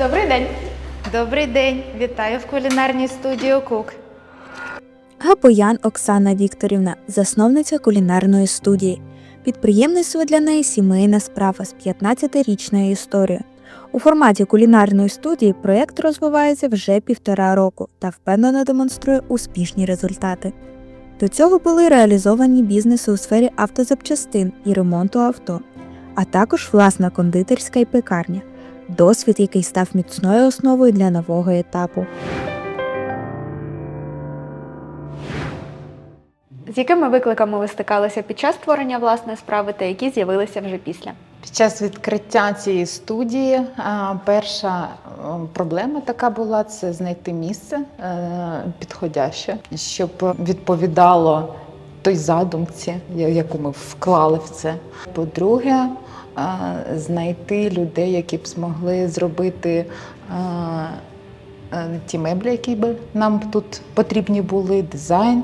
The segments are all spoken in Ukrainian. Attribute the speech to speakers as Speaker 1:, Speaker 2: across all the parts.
Speaker 1: Добрий день.
Speaker 2: Добрий день, вітаю в кулінарній студії Кук.
Speaker 3: Гапоян Оксана Вікторівна, засновниця кулінарної студії. Підприємництво для неї сімейна справа з 15-річною історією. У форматі кулінарної студії проєкт розвивається вже півтора року та впевнено демонструє успішні результати. До цього були реалізовані бізнеси у сфері автозапчастин і ремонту авто, а також власна кондитерська і пекарня, досвід, який став міцною основою для нового етапу.
Speaker 1: З якими викликами ви стикалися під час створення власної справи та які з'явилися вже після?
Speaker 2: Під час відкриття цієї студії перша проблема така була це знайти місце е, підходяще, щоб відповідало той задумці, яку ми вклали в це. По-друге, знайти людей, які б змогли зробити ті меблі, які б нам тут потрібні були, дизайн.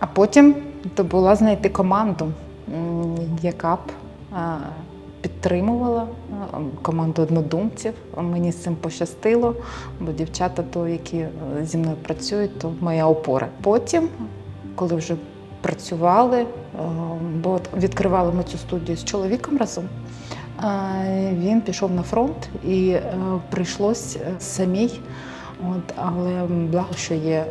Speaker 2: А потім то була знайти команду, яка б підтримувала команду однодумців. Мені з цим пощастило, бо дівчата, то, які зі мною працюють, то моя опора. Потім, коли вже працювали, бо відкривали ми цю студію з чоловіком разом. Е, Він пішов на фронт і е, прийшлось е, самій. От, але благо, що є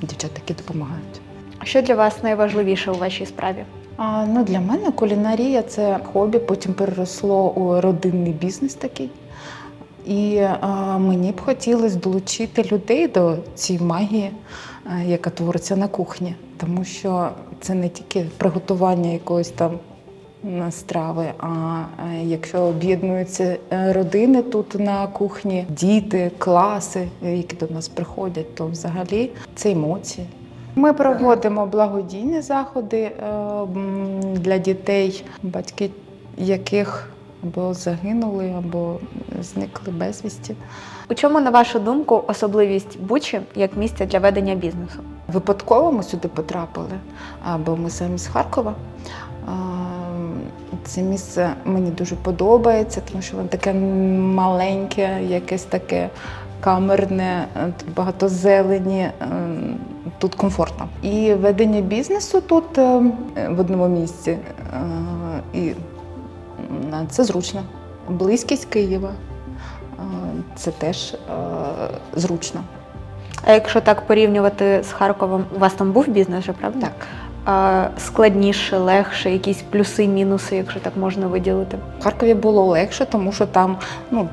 Speaker 2: дівчата, які допомагають.
Speaker 1: Що для вас найважливіше у вашій справі?
Speaker 2: А, ну, для мене кулінарія це хобі, потім переросло у родинний бізнес такий. І а, мені б хотілося долучити людей до цієї магії, а, яка твориться на кухні. Тому що це не тільки приготування якоїсь там страви, а е, якщо об'єднуються е, родини тут на кухні, діти, класи, е, які до нас приходять, то взагалі це емоції. Ми проводимо благодійні заходи для дітей, батьки яких або загинули, або зникли безвісті.
Speaker 1: У чому, на вашу думку, особливість Бучі як місця для ведення бізнесу?
Speaker 2: Випадково ми сюди потрапили, бо ми самі з Харкова. Це місце мені дуже подобається, тому що воно таке маленьке, якесь таке камерне, е, тут багато зелені, е, тут комфортно. І ведення бізнесу тут е, в одному місці. е, І це зручно. Близькість Києва е, це теж е, зручно.
Speaker 1: А якщо так порівнювати з Харковом, у вас там був бізнес, вже, правда?
Speaker 2: Так.
Speaker 1: Складніше, легше, якісь плюси, мінуси, якщо так можна виділити.
Speaker 2: В Харкові було легше, тому що там ну,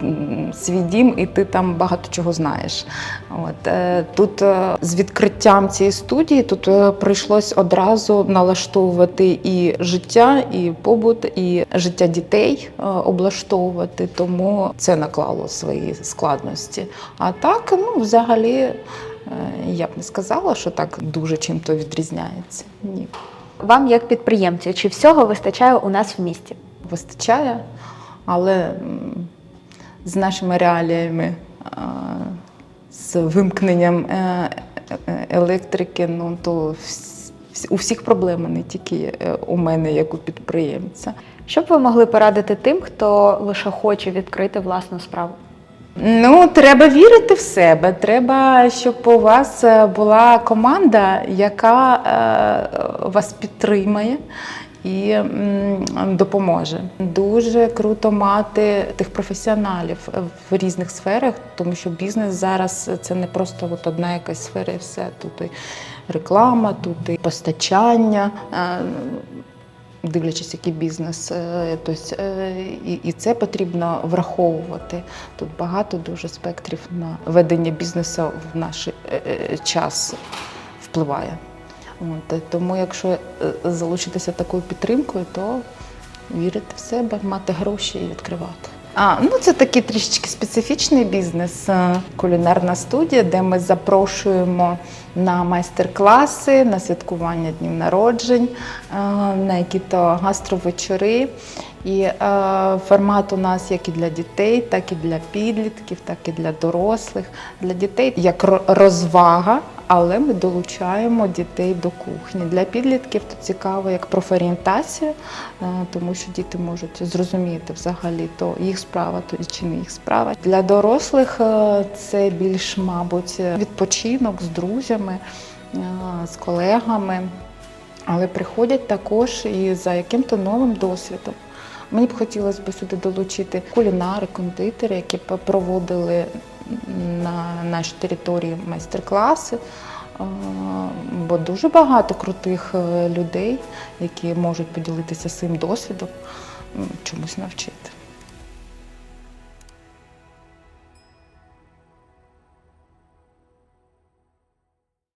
Speaker 2: свій дім, і ти там багато чого знаєш. От, е, тут е, з відкриттям цієї студії тут е, прийшлось одразу налаштовувати і життя, і побут, і життя дітей облаштовувати, тому це наклало свої складності. А так, ну, взагалі, я б не сказала, що так дуже чим-то відрізняється. Ні.
Speaker 1: Вам, як підприємцю, чи всього вистачає у нас в місті?
Speaker 2: вистачає, але з нашими реаліями, з вимкненням е, е, електрики, ну то у всіх проблеми, не тільки е, у мене, як у підприємця.
Speaker 1: Що б ви могли порадити тим, хто лише хоче відкрити власну справу?
Speaker 2: Ну, треба вірити в себе. Треба, щоб у вас е, була команда, яка е, вас підтримає і допоможе. Дуже круто мати тих професіоналів в різних сферах, тому що бізнес зараз це не просто от одна якась сфера, і все тут і реклама, тут і постачання. Дивлячись, який бізнес. е, Тобто, е, і, це потрібно враховувати. Тут багато дуже спектрів на ведення бізнесу в наш е, час впливає. От, тому, якщо залучитися такою підтримкою, то вірити в себе, мати гроші і відкривати. А, ну це такий трішечки специфічний бізнес, е, кулінарна студія, де ми запрошуємо на майстер-класи, на святкування днів народжень, е, на які-то гастровечори. І е, формат у нас як і для дітей, так і для підлітків, так і для дорослих. Для дітей як розвага, але ми долучаємо дітей до кухні. Для підлітків то цікаво як профорієнтація, е, тому що діти можуть зрозуміти взагалі то їх справа, то чи не їх справа. Для дорослих е, це більш, мабуть, відпочинок з друзями, е, з колегами, але приходять також і за яким-то новим досвідом. Мені б хотілося б сюди долучити кулінари, кондитери, які проводили на нашій території майстер-класи. Е, Бо дуже багато крутих е, людей, які можуть поділитися своїм досвідом, чомусь навчити.